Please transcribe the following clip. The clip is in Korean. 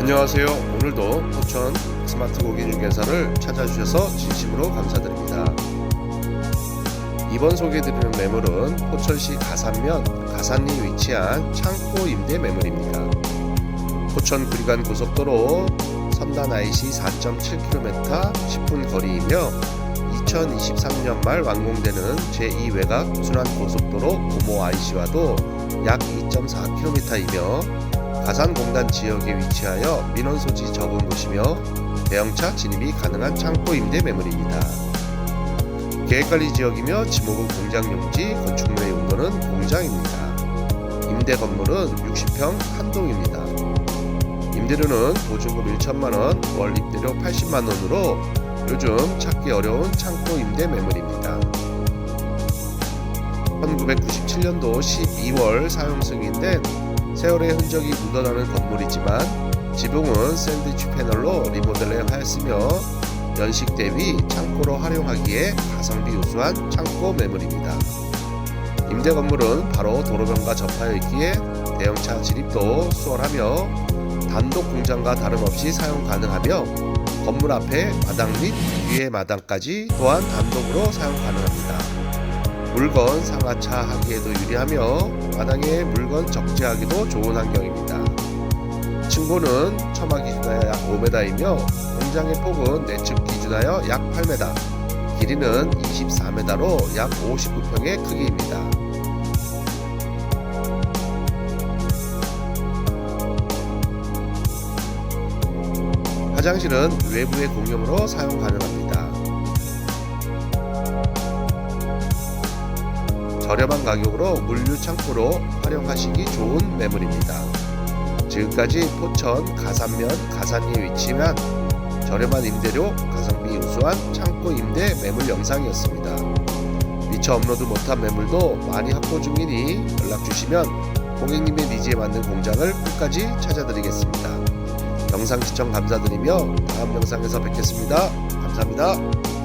안녕하세요. 오늘도 포천 스마트 고기 중개사를 찾아주셔서 진심으로 감사드립니다. 이번 소개해드리는 매물은 포천시 가산면 가산리 위치한 창고 임대 매물입니다. 포천 구리간 고속도로 선단 IC 4.7km 10분 거리이며 2023년 말 완공되는 제2 외곽 순환 고속도로 고모 IC와도 약 2.4km이며 가산공단 지역에 위치하여 민원 소지 적은 곳이며 대형차 진입이 가능한 창고 임대 매물입니다. 계획관리 지역이며 지목은 공장 용지, 건축물의 용도는 공장입니다. 임대 건물은 60평 한 동입니다. 임대료는 보증금 1천만 원, 월 입대료 80만 원으로 요즘 찾기 어려운 창고 임대 매물입니다. 1997년도 12월 사용 승인된 세월의 흔적이 묻어나는 건물이지만 지붕은 샌드위치 패널로 리모델링 하였으며 연식 대비 창고로 활용하기에 가성비 우수한 창고 매물입니다. 임대 건물은 바로 도로변과 접하여 있기에 대형차 진입도 수월하며 단독 공장과 다름없이 사용 가능하며 건물 앞에 마당 및 뒤에 마당까지 또한 단독으로 사용 가능합니다. 물건 상하차 하기에도 유리하며 마당에 물건 적재하기도 좋은 환경입니다. 층고는 처마 기준하여 약 5m이며 공장의 폭은 내측 기준하여 약 8m, 길이는 24m로 약 59평의 크기입니다. 화장실은 외부의 공용으로 사용 가능합니다. 저렴한 가격으로 물류 창고로 활용하시기 좋은 매물입니다. 지금까지 포천 가산면 가산리에 위치한 저렴한 임대료 가성비 우수한 창고 임대 매물 영상이었습니다. 미처 업로드 못한 매물도 많이 확보 중이니 연락 주시면 고객님의 니즈에 맞는 공장을 끝까지 찾아드리겠습니다. 영상 시청 감사드리며 다음 영상에서 뵙겠습니다. 감사합니다.